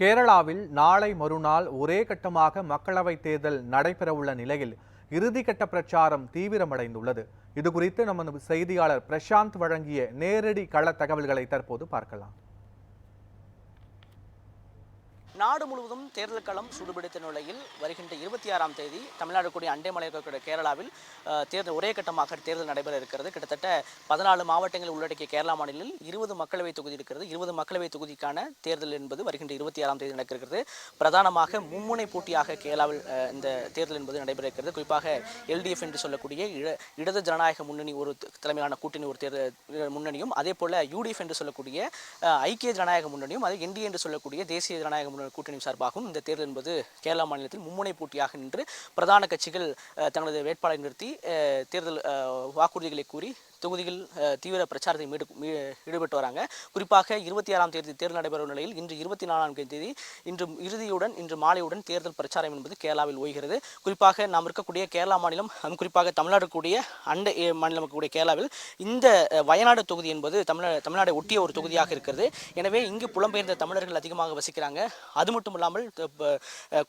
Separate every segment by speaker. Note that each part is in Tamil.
Speaker 1: கேரளாவில் நாளை மறுநாள் ஒரே கட்டமாக மக்களவைத் தேர்தல் நடைபெறவுள்ள நிலையில் இறுதிக்கட்ட பிரச்சாரம் தீவிரமடைந்துள்ளது. இது குறித்து நமது செய்தியாளர் பிரசாந்த் வழங்கிய நேரடி கள தகவல்களை தற்போது பார்க்கலாம்.
Speaker 2: நாடு முழுவதும் தேர்தல் களம் சூடுபிடித்த நிலையில் வருகின்ற இருபத்தி ஆறாம் தேதி தமிழ்நாடு கூடிய அண்டை மாநிலக்கூடிய கேரளாவில் தேர்தல் ஒரே கட்டமாக தேர்தல் நடைபெற இருக்கிறது. கிட்டத்தட்ட பதினாலு மாவட்டங்கள் உள்ளடக்கிய கேரளா மாநிலத்தில் இருபது மக்களவை தொகுதி இருக்கிறது. இருபது மக்களவை தொகுதிக்கான தேர்தல் என்பது வருகின்ற இருபத்தி ஆறாம் தேதி நடக்கிறது பிரதானமாக மும்முனை போட்டியாக கேரளாவில் இந்த தேர்தல் என்பது நடைபெற இருக்கிறது. குறிப்பாக எல்டிஎஃப் என்று சொல்லக்கூடிய இட இடது ஜனநாயக முன்னணி ஒரு தலைமையிலான கூட்டணி ஒரு தேர்தல் முன்னணியும் அதே போல யூடிஎஃப் என்று சொல்லக்கூடிய ஐக்கிய ஜனநாயக முன்னணியும் அதே என்டிஏ என்று சொல்லக்கூடிய தேசிய ஜனநாயக முன்னணி கூட்டணி சார்பாகவும் இந்த தேர்தல் என்பது கேரளா மாநிலத்தில் மும்முனை போட்டியாக நின்று பிரதான கட்சிகள் தங்களது வேட்பாளரை நிறுத்தி தேர்தல் வாக்குறுதிகளை கூறி தொகுதியில் தீவிர பிரச்சாரத்தில் ஈடுபட்டு வராங்க. குறிப்பாக இருபத்தி ஆறாம் தேதி தேர்தல் நடைபெறும் நிலையில் இன்று இருபத்தி நாலாம் தேதி இன்று இறுதியுடன் இன்று மாலையுடன் தேர்தல் பிரச்சாரம் என்பது கேரளாவில் ஓய்கிறது. குறிப்பாக நாம் இருக்கக்கூடிய கேரளா மாநிலம் குறிப்பாக தமிழ்நாடு கூடிய அண்டை மாநிலம் கூடிய கேரளாவில் இந்த வயநாடு தொகுதி என்பது தமிழ தமிழ்நாடை ஒட்டிய ஒரு தொகுதியாக இருக்கிறது. எனவே இங்கு புலம்பெயர்ந்த தமிழர்கள் அதிகமாக வசிக்கிறாங்க. அது மட்டும் இல்லாமல்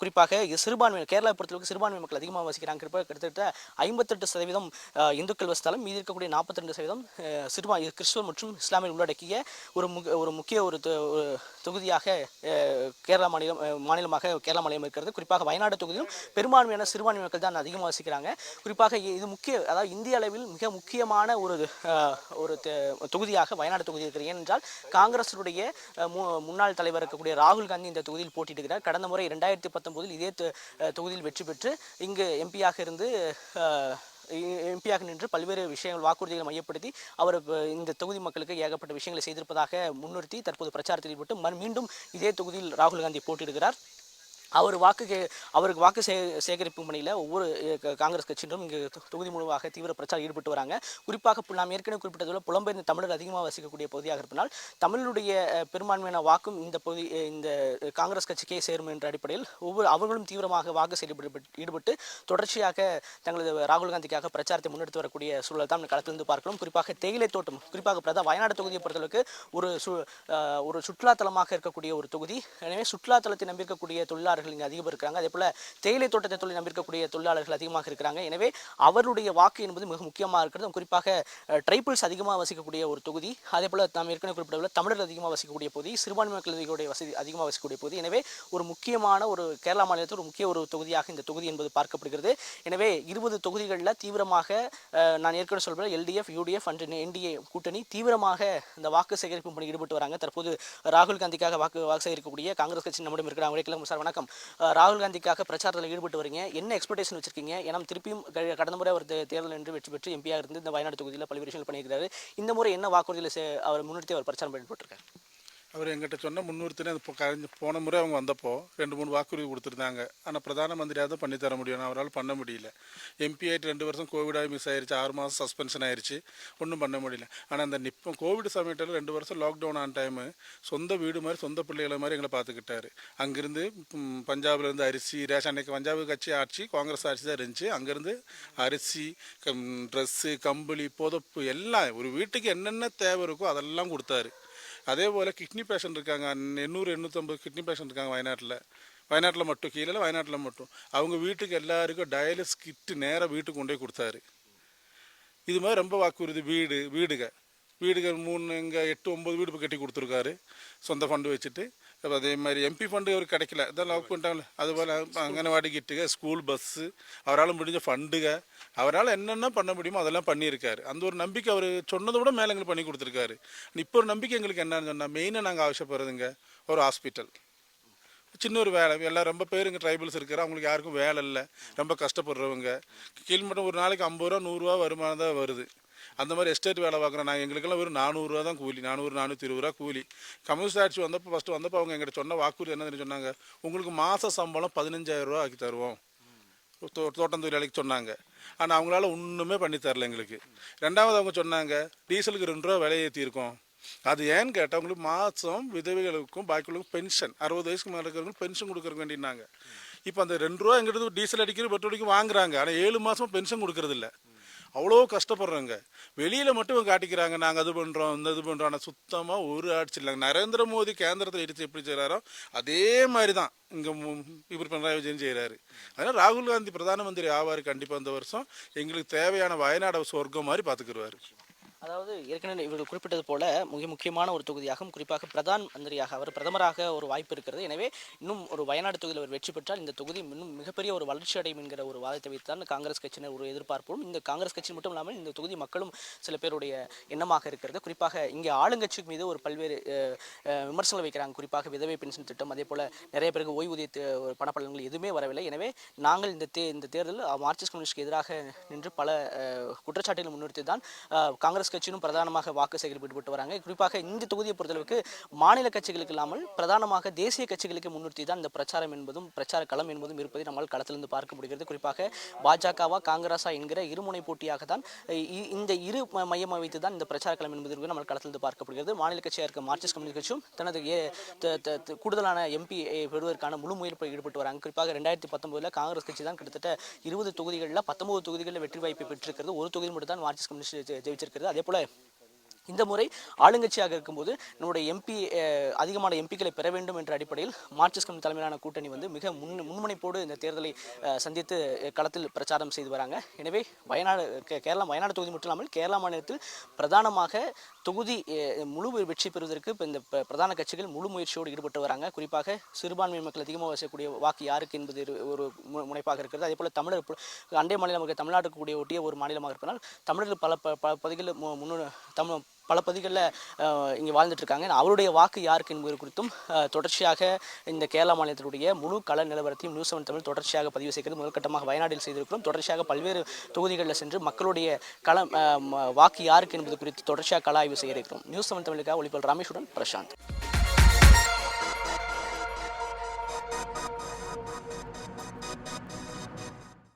Speaker 2: குறிப்பாக சிறுபான்மை கேரளா பொறுத்தளவுக்கு சிறுபான்மை மக்கள் அதிகமாக வசிக்கிறாங்க. கிட்டத்தட்ட ஐம்பத்தெட்டு சதவீதம் இந்துக்கள் வசித்தாலும் மீதி இருக்கக்கூடிய நாற்பத்தி ரெண்டு சதவீதம் சிறுபா இது கிறிஸ்துவர் மற்றும் இஸ்லாமியர் உள்ளடக்கிய ஒரு மு ஒரு முக்கிய ஒரு தொ- தொகுதியாக கேரளா மாநிலம் மாநிலமாக கேரளா மாநிலம் இருக்கிறது. குறிப்பாக வயநாடு தொகுதியிலும் பெரும்பான்மையான சிறுபான்மை மக்கள் தான் அதிகமாக வசிக்கிறாங்க. குறிப்பாக இது முக்கிய அதாவது இந்திய அளவில் மிக முக்கியமான ஒரு ஒரு தொகுதியாக வயநாடு தொகுதி இருக்கிறது. ஏனென்றால் காங்கிரஸுடைய மு- முன்னாள் தலைவர் இருக்கக்கூடிய ராகுல் காந்தி இந்த தொகுதியில் போட்டியிடுகிறார். கடந்த முறை ரெண்டாயிரத்தி பத்தொன்பதில் இதே தொ- தொகுதியில் வெற்றி பெற்று இங்கு எம்பியாக இருந்து எம்பியாக நின்று பல்வேறு விஷயங்கள் வாக்குறுதிகளை மையப்படுத்தி அவர் இந்த தொகுதி மக்களுக்கு ஏகப்பட்ட விஷயங்களை செய்திருப்பதாக முன்னிறுத்தி தற்போது பிரச்சாரத்தில் ஈடுபட்டு மீண்டும் இதே தொகுதியில் ராகுல் காந்தி போட்டியிடுகிறார். அவர் வாக்கு கே அவருக்கு வாக்கு சே சேகரிப்பு பணியில் ஒவ்வொரு காங்கிரஸ் கட்சியினரும் இங்கே தொ- தொகுதி முழுவாக தீவிர பிரச்சாரம் ஈடுபட்டு வராங்க. குறிப்பாக நாம் ஏற்கனவே குறிப்பிட்டது புலம்பெயர்ந்த தமிழர் அதிகமாக வசிக்கக்கூடிய பகுதியாக இருப்பதால் தமிழுடைய பெரும்பான்மையான வாக்கும் இந்த பகுதி இந்த காங்கிரஸ் கட்சிக்கே சேரும் என்ற அடிப்படையில் ஒவ்வொரு அவர்களும் தீவிரமாக வாக்கு செயல்பட்டு ஈடுபட்டு தொடர்ச்சியாக தங்களது ராகுல் காந்திக்காக பிரச்சாரத்தை முன்னெடுத்து வரக்கூடிய சூழல் தான் களத்திலிருந்து பார்க்கலாம் குறிப்பாக தேயிலை தோட்டம் குறிப்பாக பிரதா வயநாடு தொகுதியை பொறுத்தளவுக்கு ஒரு சு ஒரு சுற்றுலாத்தலமாக இருக்கக்கூடிய ஒரு தொகுதி. எனவே சுற்றுலாத்தலத்தை நம்பியிருக்கக்கூடிய தொழிலாளர்கள் இங்கே அதிகம் இருக்கிறாங்க. அதே போல தேயிலை தோட்டத்தை தொழில் நம்பியிருக்கக்கூடிய தொழிலாளர்கள் அதிகமாக இருக்கிறாங்க. எனவே அவருடைய வாக்கு என்பது மிக முக்கியமாக இருக்கிறது. குறிப்பாக ட்ரைபிள்ஸ் அதிகமாக வசிக்கக்கூடிய ஒரு தொகுதி. அதே போல் நாம் ஏற்கனவே குறிப்பிடவில்லை தமிழர்கள் அதிகமாக வசிக்கக்கூடிய பகுதி சிறுபான்மை மக்களுடைய வசதி அதிகமாக வசிக்கக்கூடிய பகுதி. எனவே ஒரு முக்கியமான ஒரு கேரளா மாநிலத்தில் ஒரு முக்கிய ஒரு தொகுதியாக இந்த தொகுதி என்பது பார்க்கப்படுகிறது. எனவே இருபது தொகுதிகளில் தீவிரமாக நான் ஏற்கனவே சொல்கிறேன் எல்டிஎஃப் யூடிஎஃப் அண்ட் என்டிஏ கூட்டணி தீவிரமாக இந்த வாக்கு சேகரிப்பு பணி ஈடுபட்டு வராங்க. தற்போது ராகுல் காந்திக்காக வாக்கு வாக்கு சேகரிக்கக்கூடிய காங்கிரஸ் கட்சி நம்மிடம் இருக்கிறாங்க. உரைக்கலாம் சார் வணக்கம். ராகுல் காந்திக்காக பிரச்சாரத்தில் ஈடுபட்டு வரீங்க. என்ன எக்ஸ்பெக்டேஷன் வச்சிருக்கீங்க? ஏன்னா திருப்பியும் கடந்த முறை அவர் தேர்தல் என்று வெற்றி பெற்று எம்பியாக இருந்து இந்த வயநாடு தொகுதியில் பல்வேறு விஷயங்கள் பண்ணியிருக்கிறாரு. இந்த முறை என்ன வாக்குறுதியில் அவர் முன்னிறுத்தி அவர் பிரச்சாரம் பண்ணிட்டு
Speaker 3: அவர் எங்கிட்ட சொன்ன முன்னூறுத்தினே இப்போ போன முறை அவங்க வந்தப்போ ரெண்டு மூணு வாக்குறுதி கொடுத்துருந்தாங்க. ஆனால் பிரதான மந்திரியாக தான் பண்ணி தர முடியும். அவரால் பண்ண முடியல. எம்பி ஆகிட்டு ரெண்டு வருஷம் கோவிடாக மிஸ் ஆயிடுச்சு ஆறு மாதம் சஸ்பென்ஷன் ஆயிடுச்சு ஒன்றும் பண்ண முடியல. ஆனால் அந்த நிப்பம் கோவிட் சமயத்தில் ரெண்டு வருஷம் லாக்டவுன் ஆன டைமு சொந்த வீடு மாதிரி சொந்த பிள்ளைகளை மாதிரி எங்களை பார்த்துக்கிட்டாரு. அங்கேருந்து பஞ்சாப்லேருந்து அரிசி ரேஷன் அன்னைக்கு பஞ்சாப் கட்சி ஆட்சி காங்கிரஸ் ஆட்சி தான் இருந்துச்சு. அங்கேருந்து அரிசி கம் ட்ரெஸ்ஸு கம்பளி புதப்பு எல்லாம் ஒரு வீட்டுக்கு என்னென்ன தேவை இருக்கோ அதெல்லாம் கொடுத்தாரு. அதே போல் கிட்னி பேஷண்ட் இருக்காங்க. எண்ணூறு எண்ணூற்றம்பது கிட்னி பேஷண்ட் இருக்காங்க வயநாட்டில். வயநாட்டில் மட்டும் கீழே வயநாட்டில் மட்டும். அவங்க வீட்டுக்கு எல்லாருக்கும் டயாலிஸ் கிட்டு நேராக வீட்டுக்கு கொண்டு போய் கொடுத்தாரு. இது மாதிரி ரொம்ப வாக்குறுதி. வீடு வீடுக. வீடுகள் மூணு இங்கே எட்டு ஒம்பது வீடு இப்போ கட்டி கொடுத்துருக்காரு. சொந்த ஃபண்டு வச்சுட்டு. அப்ப அதே மாதிரி எம்பி ஃபண்டு அவருக்கு கிடைக்கல. இதான் லவ் பண்ணிட்டாங்களே அதுபோல் அங்கனவாடி கிட்டுக ஸ்கூல் பஸ்ஸு அவரால் முடிஞ்ச ஃபண்டுக அவரால் என்னென்ன பண்ண முடியுமோ அதெல்லாம் பண்ணியிருக்காரு. அந்த ஒரு நம்பிக்கை அவர் சொன்னதை விட மேலே எங்களுக்கு பண்ணி கொடுத்துருக்காரு. இப்போ ஒரு நம்பிக்கை எங்களுக்கு என்னன்னு சொன்னால் மெயினாக நாங்கள் ஆசைப்படுறதுங்க ஒரு ஹாஸ்பிட்டல் சின்ன ஒரு வேலை. எல்லாம் ரொம்ப பேருங்க ட்ரைபல்ஸ் இருக்கிற அவங்களுக்கு யாருக்கும் வேலை இல்லை. ரொம்ப கஷ்டப்படுறவங்க. கீழ்மட்டம் ஒரு நாளைக்கு ஐம்பது ரூபா நூறுரூவா வருமானம் தான் வருது. அந்த மாதிரி எஸ்டேட் வேலை பார்க்குறோம். நாங்கள் எங்களுக்கெல்லாம் வெறும் நானூறுரூவா தான் கூலி. நானூறு நானூற்றி இருபது ரூபா கூலி. கம்யூனிஸ்ட் ஆட்சி வந்தப்போ ஃபஸ்ட்டு வந்தப்போ அவங்க எங்கிட்ட சொன்ன வாக்குறுதி என்னதுன்னு சொன்னாங்க. உங்களுக்கு மாத சம்பளம் பதினஞ்சாயிரம் ரூபா ஆக்கி தருவோம். தோ தோட்டம் தொழிலாளிக்கு சொன்னாங்க. ஆனால் அவங்களால ஒன்றுமே பண்ணி தரல எங்களுக்கு. ரெண்டாவது அவங்க சொன்னாங்க டீசலுக்கு ரெண்டு ரூபா விலை ஏற்றிருக்கோம் அது ஏன்னு கேட்டால் அவங்களுக்கு மாதம் விதவைகளுக்கும் பாக்கிகளுக்கும் பென்ஷன் அறுபது வயசுக்கு மேலே இருக்கிறவங்களுக்கு பென்ஷன் கொடுக்குற வேண்டினாங்க. இப்போ அந்த ரெண்டு ரூபா எங்கிட்ட டீசல் அடிக்கிற பெட்ரோல் அடிக்க வாங்குறாங்க. ஆனால் ஏழு மாதமும் பென்ஷன் கொடுக்கறது அவ்வளோ கஷ்டப்படுறாங்க. வெளியில் மட்டும் காட்டிக்கிறாங்க நாங்கள் அது பண்ணுறோம் இந்த இது பண்ணுறோம் ஆனால் சுத்தமாக ஒரு ஆட்சி இல்லைங்க நரேந்திர மோடி கேந்திரத்தில் எடுத்து எப்படி செய்கிறாரோ அதே மாதிரி தான் இங்கே இப்படி பினராயி விஜயன் செய்கிறாரு அதனால் ராகுல் காந்தி பிரதான மந்திரி ஆவார் கண்டிப்பாக இந்த வருஷம். எங்களுக்கு தேவையான வயநாடு சொர்க்கம் மாதிரி பார்த்துக்குருவார்
Speaker 2: அதாவது ஏற்கனவே இவர்கள் குறிப்பிட்டது போல மிக முக்கியமான ஒரு தொகுதியாகும். குறிப்பாக பிரதான் மந்திரியாக அவர் பிரதமராக ஒரு வாய்ப்பு இருக்கிறது. எனவே இன்னும் ஒரு வயநாடு தொகுதியில் அவர் வெற்றி பெற்றால் இந்த தொகுதி இன்னும் மிகப்பெரிய ஒரு வளர்ச்சி அடையும் என்கிற ஒரு வாதத்தை வைத்துதான் காங்கிரஸ் கட்சியினர் ஒரு எதிர்பார்ப்பும் இந்த காங்கிரஸ் கட்சி மட்டும் இல்லாமல் இந்த தொகுதி மக்களும் சில பேருடைய எண்ணமாக இருக்கிறது. குறிப்பாக இங்கே ஆளுங்கட்சி மீது ஒரு பல்வேறு விமர்சனங்கள் வைக்கிறாங்க. குறிப்பாக விதவை பென்ஷன் திட்டம் அதே போல நிறைய பேருக்கு ஓய்வூதிய ஒரு பணப்பலன்கள் எதுவுமே வரவில்லை. எனவே நாங்கள் இந்த தே இந்த தேர்தலில் மார்க்சிஸ்ட் கம்யூனிஸ்ட்க்கு எதிராக நின்று பல குற்றச்சாட்டுகளை முன்னிறுத்தி தான் காங்கிரஸ் காங்கிரஸ் கட்சியிலும் பிரதானமாக வாக்கு சேகரிப்பு ஈடுபட்டு வராங்க. குறிப்பாக இந்த தொகுதியை பொறுத்தளவுக்கு மாநில கட்சிகளுக்கு இல்லாமல் பிரதானமாக தேசிய கட்சிகளுக்கு முன்னிறுத்தி தான் இந்த பிரச்சாரம் என்பதும் பிரச்சார களம் என்பதும் இருப்பதை நம்மால் களத்திலிருந்து பார்க்க முடிகிறது. குறிப்பாக பாஜகவா காங்கிரஸா என்கிற இருமுனை போட்டியாக தான் இந்த இரு மையமாக வைத்து தான் இந்த பிரச்சார களம் என்பது நம்ம களத்திலிருந்து பார்க்கப்படுகிறது மாநில கட்சியாக இருக்க மார்க்சிஸ்ட் கம்யூனிஸ்ட் கட்சியும் தனது கூடுதலான எம்பி பெறுவதற்கான முழு முயற்சியில் ஈடுபட்டு வராங்க. குறிப்பாக ரெண்டாயிரத்தி பத்தொன்பதுல காங்கிரஸ் கட்சி தான் கிட்டத்தட்ட இருபது தொகுதிகளில் பத்தொன்பது தொகுதிகளில் வெற்றி வாய்ப்பை பெற்றிருக்கிறது. ஒரு தொகுதி மட்டும் தான் மார்க்சிஸ்ட் கம்யூனிஸ்ட் ஜெயிச்சிருக்கிறது. அதே போல இந்த முறை ஆளுங்கட்சியாக இருக்கும்போது நம்முடைய எம்பி அதிகமான எம்பிக்களை பெற வேண்டும் என்ற அடிப்படையில் மார்க்சிஸ்ட் கம்யூனிஸ்ட் தலைமையிலான கூட்டணி வந்து மிக முன் முன்முனைப்போடு இந்த தேர்தலை சந்தித்து களத்தில் பிரச்சாரம் செய்து வராங்க. எனவே வயநாடு கேரளா வயநாடு தொகுதி மட்டும் இல்லாமல் கேரளா மாநிலத்தில் பிரதானமாக தொகுதி முழு வெற்றி பெறுவதற்கு இப்போ இந்த பிரதான கட்சிகள் முழு முயற்சியோடு ஈடுபட்டு வராங்க. குறிப்பாக சிறுபான்மை மக்கள் அதிகமாக வசிக்கக்கூடிய வாக்கு யாருக்கு என்பது ஒரு மு- முனைப்பாக இருக்கிறது. அதே போல் தமிழர் அண்டை மாநிலமாக தமிழ்நாட்டுக்கு கூடிய ஒட்டிய ஒரு மாநிலமாக இருப்பதால் தமிழர்கள் பல ப- பல பகுதிகளில் மு- முன்னு தமிழ் பல பகுதிகளில் இங்கே வாழ்ந்துட்டு இருக்காங்க அவருடைய வாக்கு யாருக்கு என்பது குறித்தும் தொடர்ச்சியாக இந்த கேரளா மாநிலத்தினுடைய முழு கள நிலவரத்தையும் நியூஸ் செவன் தமிழ் தொடர்ச்சியாக பதிவு செய்கிறது. முதற்கட்டமாக வயநாட்டில் செய்திருக்கிறோம். தொடர்ச்சியாக பல்வேறு தொகுதிகளில் சென்று மக்களுடைய களம் வாக்கு யாருக்கு என்பது குறித்து தொடர்ச்சியாக கலாய்வு ஆய்வு செய்ய நியூஸ் செவன் தமிழுக்காக ஒளிபல் ரமேஷுடன் பிரசாந்த்.